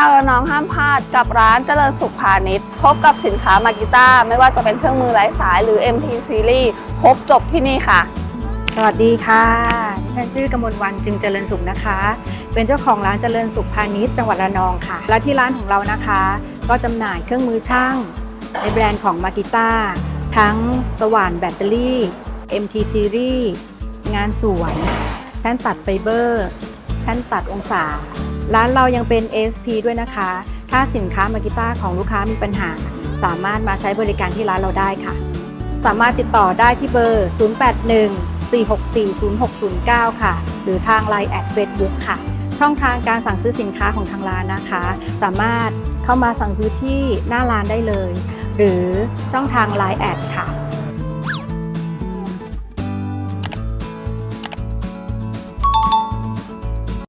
าวระนองห้ามพลาดกับร้านเจริญสุขพาณิชย์พบกับสินค้ามากิต้า ไม่ว่าจะเป็นเครื่องมือไร้สายหรือ MT Series ครบจบที่นี่ค่ะ สวัสดีค่ะ ดิฉันชื่อกมลวันจึงเจริญสุขนะคะ เป็นเจ้าของร้านเจริญสุขพาณิชย์จังหวัดระนองค่ะ และที่ร้านของเรานะคะ ก็จำหน่ายเครื่องมือช่าง ในแบรนด์ของมากิต้าทั้งสว่านแบตเตอรี่ MT Series งานสวนแท่นตัดไฟเบอร์แท่นตัดองศา ร้านเรายังเป็น ASP ด้วยนะคะ ถ้าสินค้ามากิต้าของลูกค้ามีปัญหา สามารถมาใช้บริการที่ร้านเราได้ค่ะ สามารถติดต่อได้ที่เบอร์ 081-464-0609 ค่ะ หรือทาง Line แอด Facebook ค่ะ ช่องทางการสั่งซื้อสินค้าของทางร้านนะคะ สามารถเข้ามาสั่งซื้อที่หน้าร้านได้เลย หรือช่องทาง Line แอดค่ะ